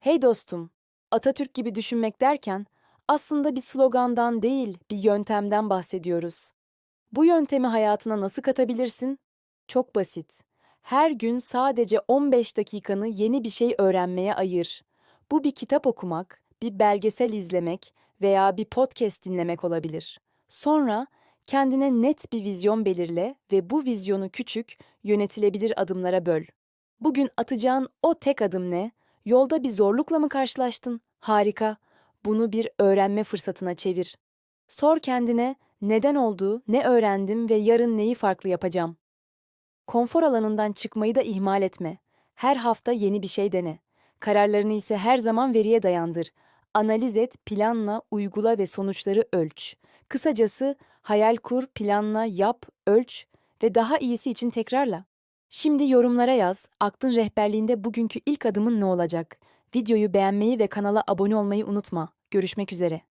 Hey dostum, Atatürk gibi düşünmek derken aslında bir slogandan değil, bir yöntemden bahsediyoruz. Bu yöntemi hayatına nasıl katabilirsin? Çok basit. Her gün sadece 15 dakikanı yeni bir şey öğrenmeye ayır. Bu bir kitap okumak, bir belgesel izlemek veya bir podcast dinlemek olabilir. Sonra kendine net bir vizyon belirle ve bu vizyonu küçük, yönetilebilir adımlara böl. Bugün atacağın o tek adım ne? Yolda bir zorlukla mı karşılaştın? Harika. Bunu bir öğrenme fırsatına çevir. Sor kendine neden oldu, ne öğrendim ve yarın neyi farklı yapacağım? Konfor alanından çıkmayı da ihmal etme. Her hafta yeni bir şey dene. Kararlarını ise her zaman veriye dayandır. Analiz et, planla, uygula ve sonuçları ölç. Kısacası hayal kur, planla, yap, ölç ve daha iyisi için tekrarla. Şimdi yorumlara yaz, aklın rehberliğinde bugünkü ilk adımın ne olacak? Videoyu beğenmeyi ve kanala abone olmayı unutma. Görüşmek üzere.